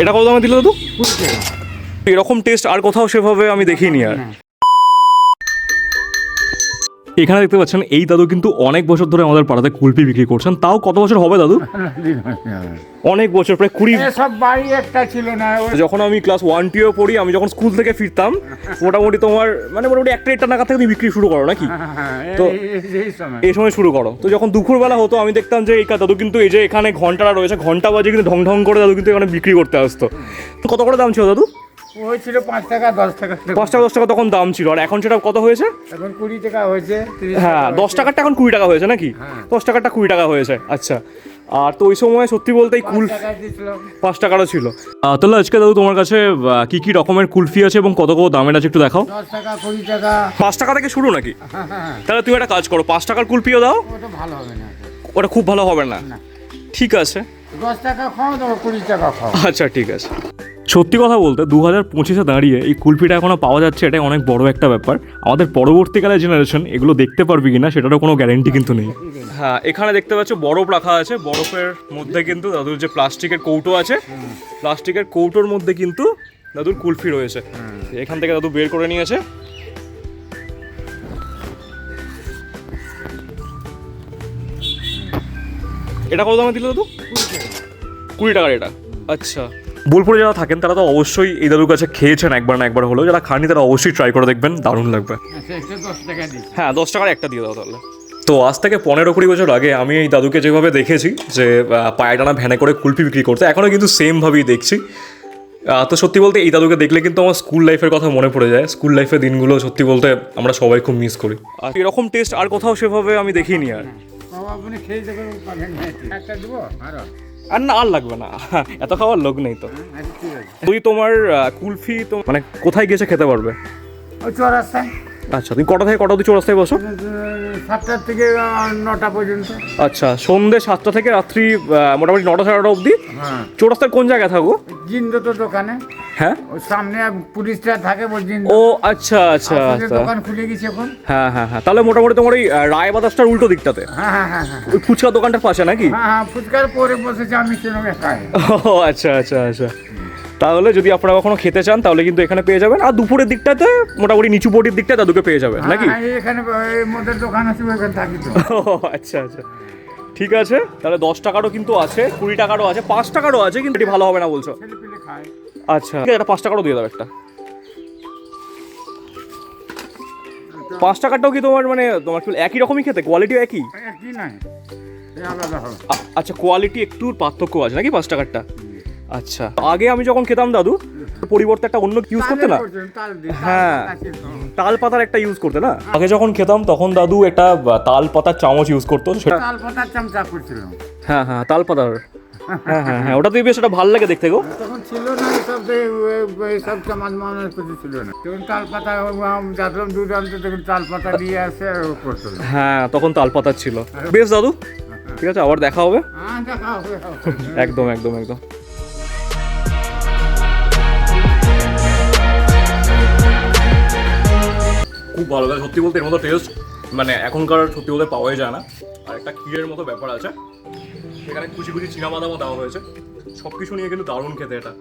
এটা কত দামে দিল দাদু? এরকম টেস্ট আর কোথাও সেভাবে আমি দেখিনি আর। এখানে দেখতে পাচ্ছেন এই দাদু কিন্তু অনেক বছর ধরে আমাদের পাড়াতে কুলপি বিক্রি করছেন। তাও কত বছর হবে দাদু? অনেক বছর প্রায় কুড়ি সব বাড়ি একটা ছিল না যখন আমি ক্লাস ওয়ান টুয়ে পড়ি আমি যখন স্কুল থেকে ফিরতাম মোটামুটি তোমার মানে মোটামুটি একটা একটা নাগাদ থেকে তুমি বিক্রি শুরু করো নাকি? তো- এই- এই সময়। শুরু করো। তো যখন দুপুরবেলা হতো আমি দেখতাম যে এই দাদু কিন্তু এই যে এখানে ঘন্টাটা রয়েছে ঘণ্টা বাজে কিন্তু ঢং ঢং করে দাদু কিন্তু এখানে বিক্রি করতে আসতো। তো কত করে দাম ছিল দাদু? ওই ছিল পাঁচ টাকা দশ টাকা। পাঁচ টাকা দশ টাকা তখন দাম ছিল। আর এখন সেটা কত হয়েছে? এখন কুড়ি টাকা হয়েছে হ্যাঁ দশ টাকারটা এখন কুড়ি টাকা হয়েছে নাকি? হ্যাঁ। দশ টাকারটা কুড়ি টাকা হয়েছে আচ্ছা। আর তো ওই সময় সত্যি বলতে এই কুল পাঁচ টাকারও ছিল। তাহলে আজকে দাদু তোমার কাছে কি কি রকমের কুলফি আছে এবং কত কত দামের আছে একটু দেখাও? টাকা কুড়ি টাকা। পাঁচ টাকা থেকে শুরু নাকি? হ্যাঁ, হ্যাঁ, তাহলে তুমি একটা কাজ করো পাঁচ টাকার কুলপিও দাও। ওটা ভালো হবে না। ওটা খুব ভালো হবে না। না। ঠিক আছে। দশ টাকা খাও কুড়ি টাকা খাও। আচ্ছা ঠিক আছে। সত্যি কথা বলতে দু হাজার পঁচিশে দাঁড়িয়ে এই কুলফিটা এখনও পাওয়া যাচ্ছে, এটাই অনেক বড় একটা ব্যাপার। আমাদের পরবর্তীকালে জেনারেশন এগুলো দেখতে পারবে কিনা সেটারও কোনো গ্যারেন্টি কিন্তু নেই। হ্যাঁ এখানে দেখতে পাচ্ছ বরফ রাখা আছে, বরফের মধ্যে কিন্তু দাদুর যে প্লাস্টিকের কৌটো আছে, প্লাস্টিকের কৌটোর মধ্যে কিন্তু দাদুর কুলফি রয়েছে। এখান থেকে দাদু বের করে নিয়েছে। এটা কত দামে দিল দাদু? কুড়ি টাকার এটা? আচ্ছা। বোলপুরে যারা থাকেন তারা তো অবশ্যই এই দাদুর কাছে খেয়েছেন একবার না একবার হলেও। যারা খাননি তারা অবশ্যই ট্রাই করে দেখবেন দারুণ লাগবে। দিচ্ছি। হ্যাঁ দশ টাকার একটা দিয়ে দাও তাহলে। তো আজ থেকে পনেরো কুড়ি বছর আগে আমি এই দাদুকে যেভাবে দেখেছি যে আহ, পায়ে টানা ভ্যানে করে কুলপি বিক্রি করতে এখনও কিন্তু সেমভাবেই দেখছি। তো সত্যি বলতে এই দাদুকে দেখলে কিন্তু আমার স্কুল লাইফের কথা মনে পড়ে যায়। স্কুল লাইফের দিনগুলো সত্যি বলতে আমরা সবাই খুব মিস করি। আর এরকম টেস্ট আর কোথাও সেভাবে আমি দেখিনি আর। আরও না আর লাগবে না। এত খাওয়ার লোক নেই তো। আচ্ছা তুই তোমার কুলফি তো মানে কোথায় গেছে খেতে পারবে? চৌরাস্তায়। আচ্ছা তুমি কটা থেকে কটা অবধি চৌরাস্তায় বসো? সাতটার থেকে নটা পর্যন্ত। আচ্ছা সন্ধ্যে সাতটা থেকে রাত্রি মোটামুটি নটা সাড়ে নটা অবধি। হ্যাঁ। চৌরাস্তার কোন জায়গায় থাকো? জিন্দ তো দোকানে। হ্যাঁ? সামনে পুলিশটা থাকে জিন্দো ও আচ্ছা আচ্ছা আচ্ছা। দোকান খুলে গেছে এখন। হ্যাঁ হ্যাঁ হ্যাঁ। তাহলে মোটামুটি তোমার ওই রায় বাতাসটার উল্টো দিকটাতে। হ্যাঁ হ্যাঁ হ্যাঁ হ্যাঁ। ওই ফুচকা দোকানটার পাশে নাকি? হ্যাঁ হ্যাঁ ফুচকার পরে বসেছে আমি খাই ও আচ্ছা আচ্ছা আচ্ছা। তাহলে যদি আপনারা কখনো খেতে চান তাহলে কিন্তু এখানে পেয়ে যাবেন। আর দুপুরের দিকটাতে মোটামুটি নিচু পটির দিকটা দাদুকে পেয়ে যাবেন নাকি? হ্যাঁ, এখানে মদের দোকান আছে ওইখানে থাকি তো। আচ্ছা আচ্ছা। ঠিক আছে। তাহলে দশ টাকারও কিন্তু আছে কুড়ি টাকারও আছে পাঁচ টাকারও আছে কিন্তু এটি ভালো হবে না বলছো। আচ্ছা। ঠিক এটা পাঁচ টাকারও দিয়ে দাও একটা। পাঁচ টাকারটাও কি তোমার মানে তোমার কি একই রকমই খেতে? কোয়ালিটি একই? কি নাই। এ আলাদা হবে। আ- আচ্ছা কোয়ালিটি একটু পার্থক্য আছে নাকি পাঁচ টাকারটা আচ্ছা আগে আমি যখন খেতাম দাদু পরিবর্তে একটা অন্য ইউজ করতে না? হ্যাঁ। তাল পাতার একটা ইউজ করতে না? আগে যখন খেতাম তখন দাদু একটা তাল পাতার চামচ ইউজ করতো সেটা তাল পাতার চামচা হ্যাঁ হ্যাঁ তাল পাতার। হ্যাঁ হ্যাঁ হ্যাঁ ওটা তো বেশ ওটা ভালো লাগে দেখতে গো। তখন ছিল না সব সব চামচ মানুষ কিছু ছিল না। তখন তাল পাতা যাতলাম দুধ আনতে তখন তাল পাতা দিয়ে আসে আর করতো। হ্যাঁ তখন তাল পাতার ছিল বেশ দাদু? ঠিক আছে আবার দেখা হবে? হ্যাঁ দেখা হবে একদম একদম একদম। খুব ভালো লাগে সত্যি বলতে এর মতো টেস্ট মানে এখনকার সত্যি বলতে পাওয়াই যায় না। আর একটা ক্ষীরের মতো ব্যাপার আছে সেখানে কুচি কুচি চীনা বাদামও দেওয়া হয়েছে। সব কিছু নিয়ে কিন্তু দারুণ খেতে এটা।